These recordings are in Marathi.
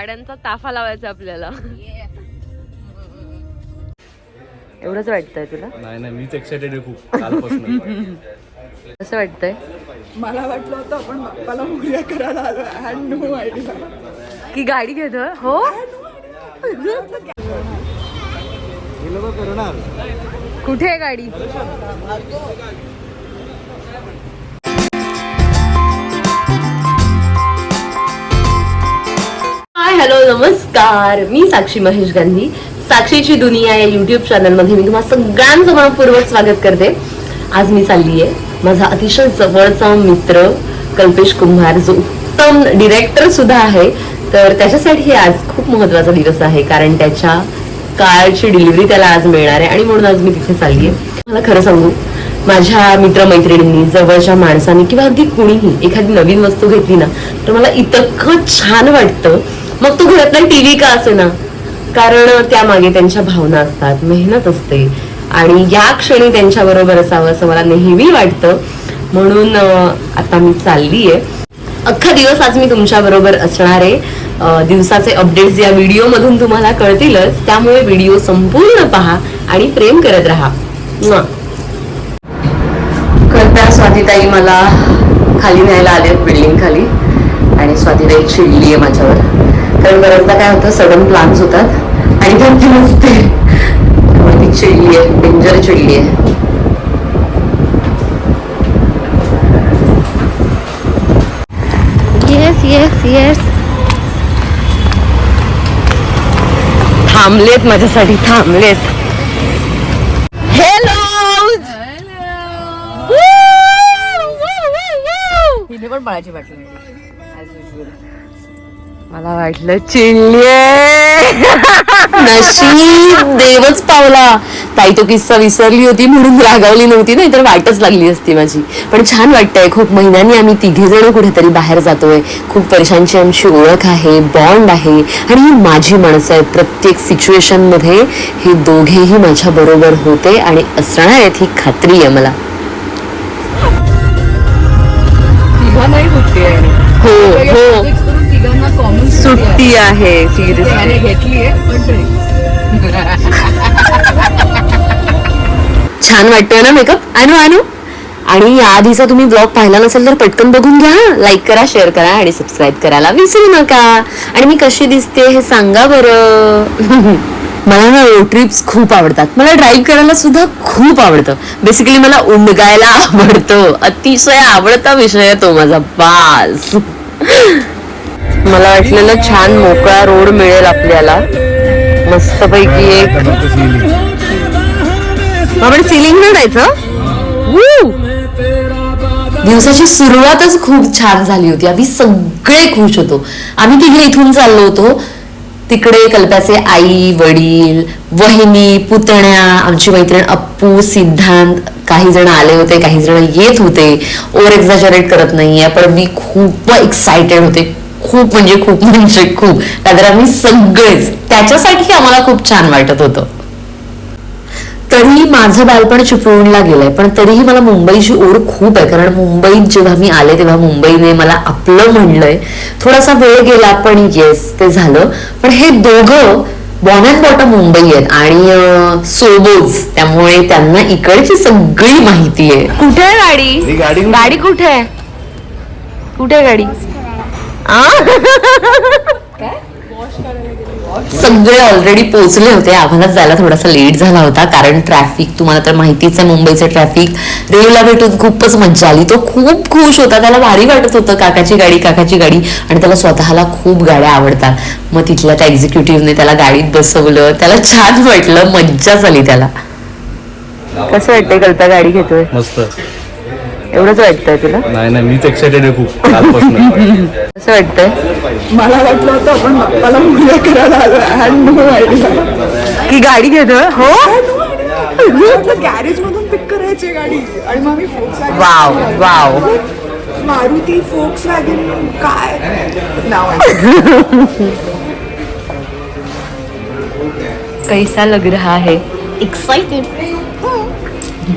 गाड्यांचा ताफा लावायचा आपल्याला. एवढंच वाटतंय तुला? नाही नाही मीच एक्सायटेड आहे खूप कालपासून. कसं वाटतंय? मला वाटलं होतं आपण बाप्पाला मोर्या करायला आलो. हॅड नो आयडिया की गाडी घेतोय हो? कुठे आहे गाडी? हॅलो नमस्कार. मी साक्षी महेश गांधी. साक्षीची दुनिया या युट्यूब चॅनलमध्ये मी तुम्हाला सगळ्यांचं मनपूर्वक स्वागत करते. आज मी चालली आहे माझा अतिशय जवळचा मित्र कल्पेश कुंभार जो उत्तम डिरेक्टर सुद्धा आहे. तर त्याच्यासाठी आज खूप महत्त्वाचा दिवस आहे कारण त्याच्या कारची डिलिव्हरी त्याला आज मिळणार आहे आणि म्हणून आज मी तिथे चालली आहे मला खरं सांगू माझ्या मित्रमैत्रिणींनी जवळच्या माणसांनी किंवा अगदी कुणीही एखादी नवीन वस्तू घेतली ना तर मला इतकं छान वाटतं मग तो घरातला टीव्ही का असे ना कारण त्यामागे त्यांच्या भावना असतात मेहनत असते. आणि या क्षणी त्यांच्या बरोबर असावं असं मला नेहमी वाटतं. म्हणून आता मी चालली आहे अख्खा दिवस आज मी तुमच्या बरोबर असणार आहे. दिवसाचे अपडेट्स या व्हिडिओ मधून तुम्हाला कळतीलच. त्यामुळे व्हिडिओ संपूर्ण पहा आणि प्रेम करत राहा. म्वा. स्वातीताई मला खाली न्यायला आले बिल्डिंग खाली. आणि स्वातीताई चिडली आहे माझ्यावर. कारण बऱ्याचदा काय होतं सडन प्लान्स होतात. आणि त्यांची नसते त्यामुळे ती चिडली आहे डेंजर चिडली आहे. येस येस येस थांबलेत माझ्यासाठी थांबलेत. हेलो पण पाण्याची बाटली मला वाटलं नशीब देवच पावला. ताई तो किस्सा विसरली होती म्हणून रागावली नव्हती नाही तर वाटच लागली असती माझी. पण छान वाटतंय खूप महिन्यांनी आम्ही तिघे जण कुठेतरी बाहेर जातोय. खूप वर्षांची आमची ओळख आहे बॉन्ड आहे. आणि ही माझी माणसं आहेत प्रत्येक सिच्युएशनमध्ये हे दोघेही माझ्या बरोबर होते आणि असणार आहेत ही खात्री आहे मला. हो. सुट्टी आहे सिरियस त्याने घेतली. छान वाटतोय ना मेकअप आणू आणू आणि या आधीचा तुम्ही ब्लॉग पाहिला नसेल तर पटकन बघून घ्या. लाईक करा शेअर करा आणि सबस्क्राईब करायला विसरू नका. आणि मी कशी दिसते हे सांगा बरं. मला ना रोड ट्रिप्स खूप आवडतात. मला ड्राईव्ह करायला सुद्धा खूप आवडतं. बेसिकली मला उंडगायला आवडतं. अतिशय आवडता विषय आहे तो माझा. बास. मला वाटलेलं छान मोकळा रोड मिळेल आपल्याला. मस्तपैकी एक आपण सिलिंग न जायचं? दिवसाची सुरुवातच खूप छान झाली होती. आम्ही सगळे खुश होतो. आम्ही तिघे इथून चाललो होतो. तिकडे कल्प्याचे आई वडील वहिनी पुतण्या आमची मैत्रीण अप्पू सिद्धांत काही जण आले होते काही जण येत होते. ओव्हर एक्झॅजरेट करत नाहीये पण मी खूप एक्सायटेड होते. खूप म्हणजे खूप म्हणजे खूप. तर आम्ही सगळेच. त्याच्यासाठी आम्हाला खूप छान वाटत होतं. तरीही माझं बालपण चिपळूणला गेलंय. पण तरीही मला मुंबईची ओढ खूप आहे. कारण मुंबईत जेव्हा मी आले तेव्हा मुंबईने मला आपलं म्हणलंय. थोडासा वेळ गेला पण येस ते झालं. पण हे दोघं बॉन अँड बॉटम मुंबई आहेत. आणि सोबोज. त्यामुळे त्यांना इकडची सगळी माहिती आहे. कुठे आहे गाडी? ही गाडी कुठे? आहे? कुठे आहे गाडी? सगळे ऑलरेडी पोहोचले होते. आम्हाला जायला थोडासा लेट झाला होता. कारण ट्रॅफिक तुम्हाला तर माहितीच आहे मुंबईचं ट्रॅफिक रेवला भेटून खूपच मज्जा आली. तो खूप खुश होता. त्याला भारी वाटत होतं काकाची गाडी काकाची गाडी. आणि त्याला स्वतःला खूप गाड्या आवडतात. मग तिथल्या त्या एक्झिक्युटिव्हने त्याला गाडीत बसवलं. त्याला छान वाटलं. मज्जा झाली त्याला. कसं वाटतंय? कल्पा गाडी घेतोय. मस्त. एवढंच वाटतंय तुला? नाही नाही मीच एक्सायटेड आहे खूप. कालपासून कसं वाटतंय? मला वाटलं होतं आपण बाप्पाला मोर्या करायला आलो. हॅड की गाडी घेतोय हो? गॅरेज मधून पिक करायची गाडी. आणि मग मी फोक्स वाव वाव मारुती फोक्स वॅगन काय? नाव कैसा लग रहा है? एक्साइटेड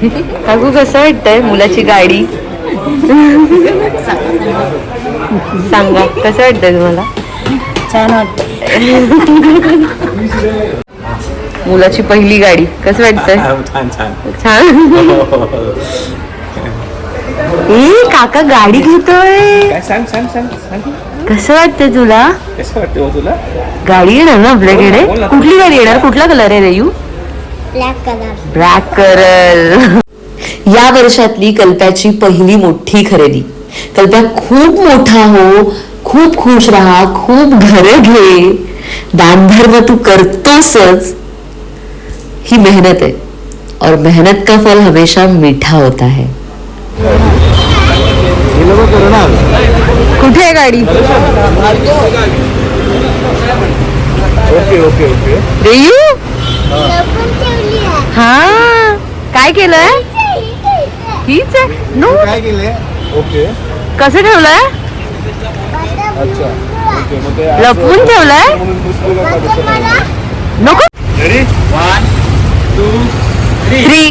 काकू कसं वाटतंय मुलाची गाडी. सांगा कसं वाटतंय तुम्हाला? छान वाटतं मुलाची पहिली गाडी कसं वाटतंय? छान छान छान. ए काका गाडी घेतोय. काय सांग सांग सांग सांग. कसं वाटतंय तुला? कसं वाटतं हो तुला? गाडी येणार ना आपल्याकडे. कुठली गाडी येणार? कुठला कलर आहे रेयू ब्लॅक कलर. Black colour. या वर्षातली कल्प्याची पहिली मोठी खरेदी. कल्प्या खूप मोठा हो खूप खुश राहा खूप घर घे. दानधर्म तू करतोसच. ही मेहनत है और मेहनत का फल हमेशा मीठा होता है. कुठे आहे गाडी? ओके ओके ओके रेयू लपून ठेवली आहे हा? काय केलंय? हीच आहे? नो. काय केले ओके. कसं ठेवलंय? अच्छा. ओके मग ते लपवून ठेवलंय? नको रेडी वन टू थ्री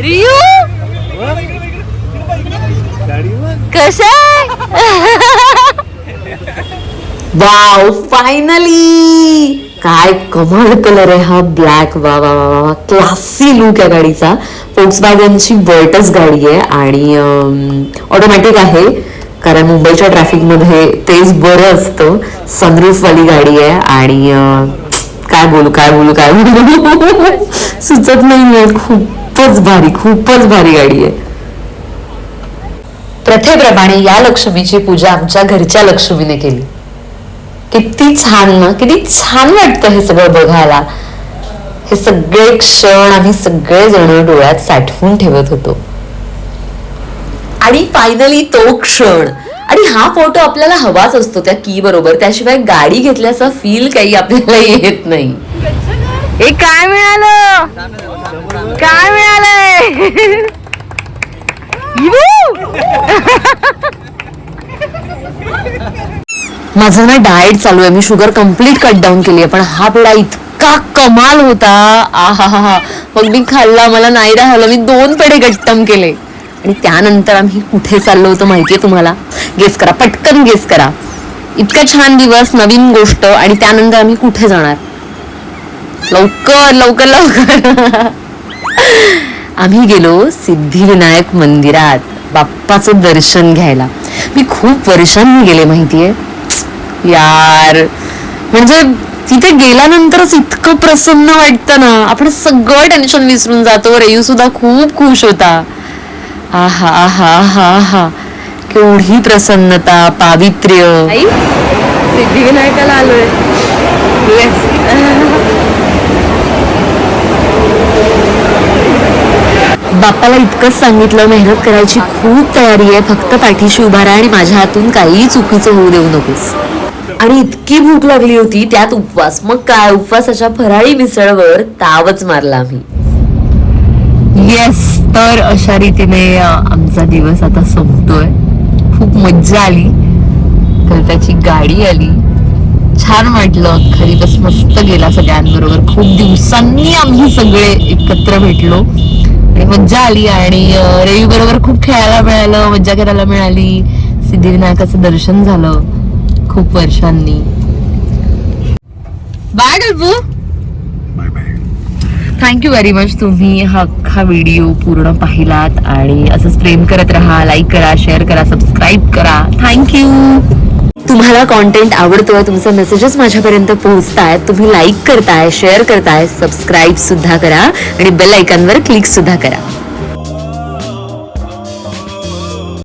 रियू कशा वाव फायनली काय कमाल कलर आहे हा ब्लॅक वा वा वा वा क्लासी लुक आहे गाडीचा. फोक्स वॅगनची वर्टस गाडी आहे आणि um, ऑटोमॅटिक आहे. कारण मुंबईच्या ट्रॅफिकमध्ये तेच बरं असतं. सनरूफवाली गाडी आहे आणि uh, काय बोलू काय बोलू काय बोलू. सुचत नाहीये. खूपच भारी खूपच भारी गाडी आहे. प्रथेप्रमाणे या लक्ष्मीची पूजा आमच्या घरच्या लक्ष्मीने केली. किती छान ना किती छान वाटतं हे सगळं बघायला. हे सगळे क्षण आम्ही सगळे जण डोळ्यात साठवून ठेवत होतो. आणि फायनली तो क्षण. आणि हा फोटो आपल्याला हवाच असतो त्या की बरोबर. त्याशिवाय गाडी घेतल्याचा फील काही आपल्याला येत नाही. हे काय मिळालं? काय मिळालंय? माझं ना डाएट चालू आहे. मी शुगर कंप्लीट कट डाऊन केली आहे. पण हा पेढा इतका कमाल होता. आ हा हा हा मग मी खाल्ला. मला नाही राहिलं. मी दोन पेढे गट्टम केले. आणि त्यानंतर आम्ही कुठे चाललो होतो माहितीये तुम्हाला? गेस करा. पटकन गेस करा. इतका छान दिवस नवीन गोष्ट आणि त्यानंतर आम्ही कुठे जाणार? लवकर लवकर लवकर. आम्ही गेलो सिद्धिविनायक मंदिरात. बाप्पाचं दर्शन घ्यायला. मी खूप वर्षांनी गेले माहितीये. यार. म्हणजे तिथे गेल्यानंतरच इतकं प्रसन्न वाटतं ना. आपण सगळं टेन्शन विसरून जातो. रेयू सुद्धा खूप खुश होता. आहा आहा आहा आहा. केवढी प्रसन्नता पावित्र्य. सिद्धिविनायकाला आलोय. बाप्पाला इतकंच सांगितलं मेहनत करायची खूप तयारी आहे. फक्त पाठीशी उभा राहा आणि माझ्या हातून काही चुकीचं होऊ देऊ नकोस. आणि इतकी भूक लागली होती त्यात उपवास. मग काय? उपवासाच्या फराळी मिसळवर तावच मारला आम्ही. येस तर अशा रीतीने आमचा दिवस आता संपतोय. खूप मज्जा आली. तर त्याची गाडी आली. छान वाटलं. खरी बस मस्त गेला सगळ्यांबरोबर. खूप दिवसांनी आम्ही सगळे एकत्र भेटलो. आणि मज्जा आली आणि रवी बरोबर खूप खेळायला मिळालं मज्जा करायला मिळाली. सिद्धिविनायकाचं दर्शन झालं. खूप वर्षांनी. Bye Galpu thank you very much तुम्ही हा अख्खा व्हिडिओ पूर्ण पाहिलात आणि असंच प्रेम करत राहा लाईक करा शेअर करा सबस्क्राईब करा. थँक्यू तुम्हाला कॉन्टेंट आवडतोय तुमचे मेसेजेस माझ्यापर्यंत पोहोचतायत तुम्ही लाईक करताय शेअर करताय सबस्क्राईब सुद्धा करा आणि बेल आयकॉनवर क्लिक सुद्धा करा.